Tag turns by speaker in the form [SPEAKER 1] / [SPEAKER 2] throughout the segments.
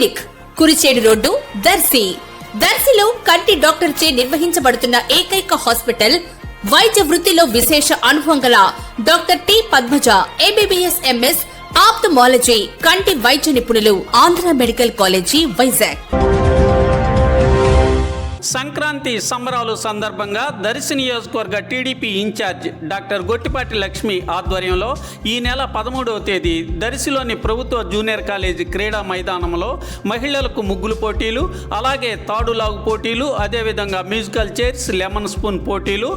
[SPEAKER 1] Clinic Kurichedu road Darshi. దర్శిలో కంటి doctor చే నిర్వహించబడుతున్న ఏకైక హాస్పిటల్ వైద్య వృత్తిలో విశేష అనుభవం గల doctor T Padmaja MBBS MS ophthalmology కంటి వైద్య నిపుణులు ఆంధ్ర మెడికల్ కాలేజీ వైజాగ్.
[SPEAKER 2] సంక్రాంతి సంబరాలు సందర్భంగా దర్శి నియోజకవర్గ TDP incharge doctor Gottipati Lakshmi ఆధ్వర్యంలో ఈ నెల పదమూడవ తేదీ దర్శిలోని ప్రభుత్వ జూనియర్ కాలేజీ క్రీడా మైదానంలో మహిళలకు ముగ్గులు పోటీలు అలాగే తాడులాగు పోటీలు అదేవిధంగా మ్యూజికల్ చైర్స్ లెమన్ స్పూన్ పోటీలు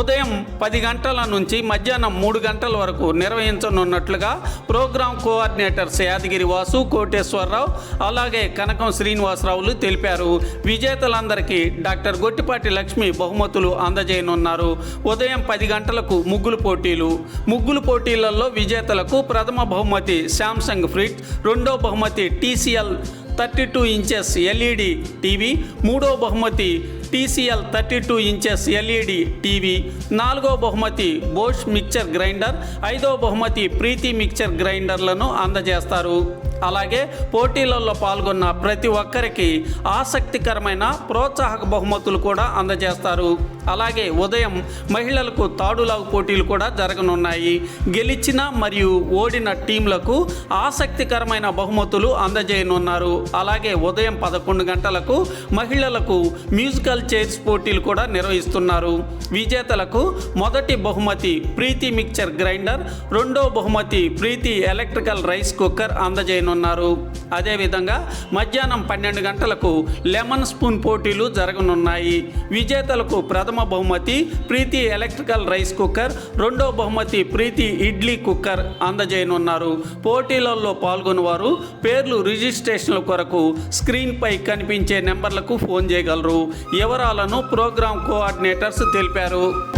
[SPEAKER 2] ఉదయం పది గంటల నుంచి మధ్యాహ్నం మూడు గంటల వరకు నిర్వహించనున్నట్లుగా ప్రోగ్రాం కోఆర్డినేటర్స్ యాదగిరి వాసు కోటేశ్వరరావు అలాగే కనకం శ్రీనివాసరావులు తెలిపారు. విజేతలందరికీ డాక్టర్ గొట్టిపాటి లక్ష్మి బహుమతులు అందజేయనున్నారు. ఉదయం పది గంటలకు ముగ్గులు పోటీలు. ముగ్గులు పోటీలలో విజేతలకు ప్రథమ బహుమతి శాంసంగ్ ఫ్రిడ్జ్ రెండో బహుమతి TCL thirty two inches LED TV మూడో బహుమతి TCL thirty two inches LED TV నాలుగో బహుమతి బోష్ మిక్చర్ గ్రైండర్ ఐదో బహుమతి ప్రీతి మిక్చర్ గ్రైండర్లను అందజేస్తారు. అలాగే పోటీలలో పాల్గొన్న ప్రతి ఒక్కరికి ఆసక్తికరమైన ప్రోత్సాహక బహుమతులు కూడా అందజేస్తారు. అలాగే ఉదయం మహిళలకు తాడులాగు పోటీలు కూడా జరగనున్నాయి. గెలిచిన మరియు ఓడిన టీంలకు ఆసక్తికరమైన బహుమతులు అందజేయనున్నారు. అలాగే ఉదయం పదకొండు గంటలకు మహిళలకు మ్యూజికల్ చైర్స్ పోటీలు కూడా నిర్వహిస్తున్నారు. విజేతలకు మొదటి బహుమతి ప్రీతి మిక్చర్ గ్రైండర్ రెండో బహుమతి ప్రీతి ఎలక్ట్రికల్ రైస్ కుక్కర్ అందజేయను జరగనున్నారు. అదేవిధంగా మధ్యాహ్నం పన్నెండు గంటలకు లెమన్ స్పూన్ పోటీలు జరగనున్నాయి. విజేతలకు ప్రథమ బహుమతి ప్రీతి ఎలక్ట్రికల్ రైస్ కుక్కర్ రెండో బహుమతి ప్రీతి ఇడ్లీ కుక్కర్ అందజేయనున్నారు. పోటీలలో పాల్గొన్న వారు పేర్లు రిజిస్ట్రేషన్ల కొరకు స్క్రీన్పై కనిపించే నెంబర్లకు ఫోన్ చేయగలరు. వివరాలను ప్రోగ్రామ్ కోఆర్డినేటర్స్ తెలిపారు.